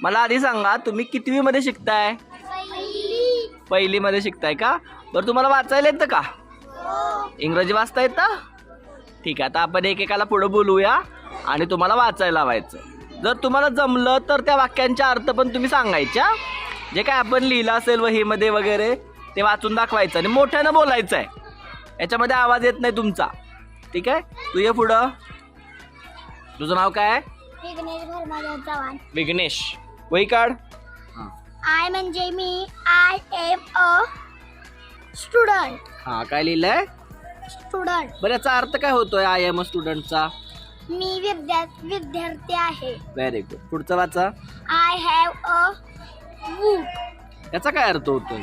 मला आधी सांगा तुम्ही कितवी मध्ये शिकताय? पहिली मध्ये शिकताय का? बरं तुम्हाला वाचायला येतं का? इंग्रजी वाचता येतं? ठीक आहे आता आपण एकेकाला पुढं बोलूया आणि तुम्हाला वाचायला लावायचं. जर तुम्हाला जमलं तर त्या वाक्यांचे अर्थ पण तुम्ही सांगायच्या जे काय आपण लिहिलं असेल वहीमध्ये वगैरे ते वाचून दाखवायचं आणि मोठ्यानं बोलायचं आहे याच्यामध्ये आवाज येत नाही तुमचा. ठीक आहे? तू ये पुढं. तुझं नाव काय आहे? विघ्नेश विघ्नेश. वही काढ. आय म्हणजे मी आय एम अ स्टुडंट. हां काय लिहिलंय? स्टुडंट. बरं याचा अर्थ काय होतोय आय एम स्टुडंटचा? मी विद्या विद्यार्थी आहे. व्हेरी गुड पुढचा वाचा. I have a book. याचा काय अर्थ होतोय?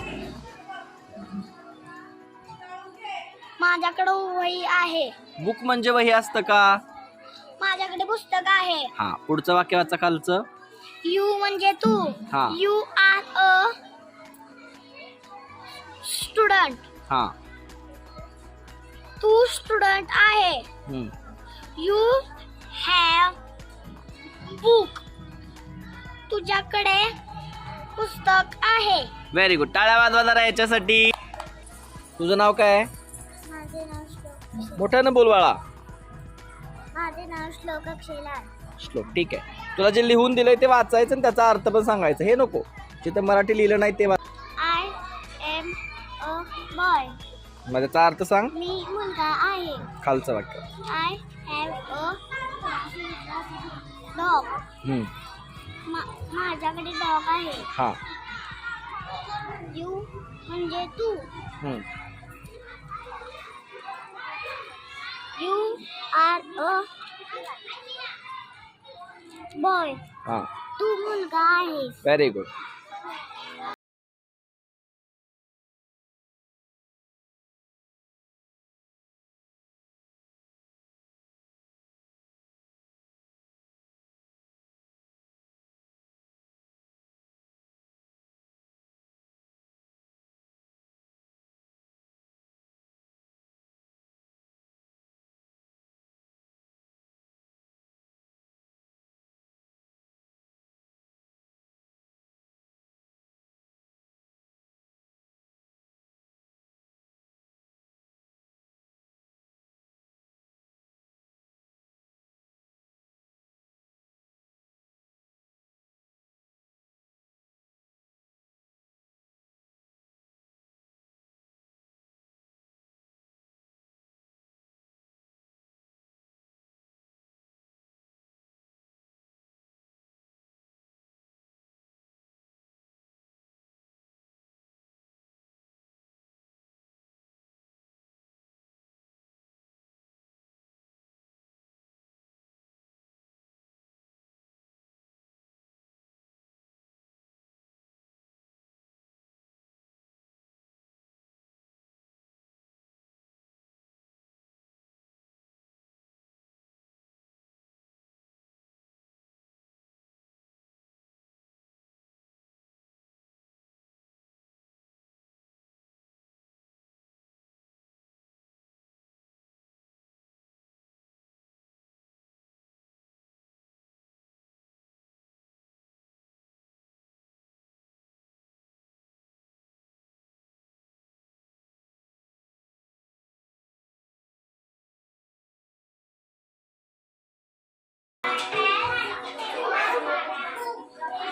माझ्याकडे वही आहे. बुक म्हणजे वही असतं का? माझ्याकडे पुस्तक आहे. हा पुढचं वाक्य वाचा खालचं. यू म्हणजे तू. हा. यू आर अ स्टुडंट हा. तू स्टुडंट आहे. हम्म. यू हॅव बुक तुझ्याकडे पुस्तक आहे. व्हेरी गुड टाळ्या वाजवा जरा याच्यासाठी. तुझं नाव काय आहे? माझे नाव श्लोक मोठ्यानं बोल बाळा माझे नाव श्लोक अक्षयला श्लोक ठीक आहे. तुला जे लिहून दिलंय ते वाचायचं आणि त्याचा अर्थ पण सांगायचं. हे नको. जिथं मराठी लिहिलं नाही ते वाच आय एम अ बॉय मग त्याचा अर्थ सांग. मी मुलगा आहे. खालचं वाक्य. आय हॅव अ डॉग हम्म. माझ्याकडे डॉग आहे. हा. यू म्हणजे तू. हम्म. यू आर अ बॉय हा. तू मुलगा आहे very good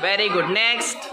very good next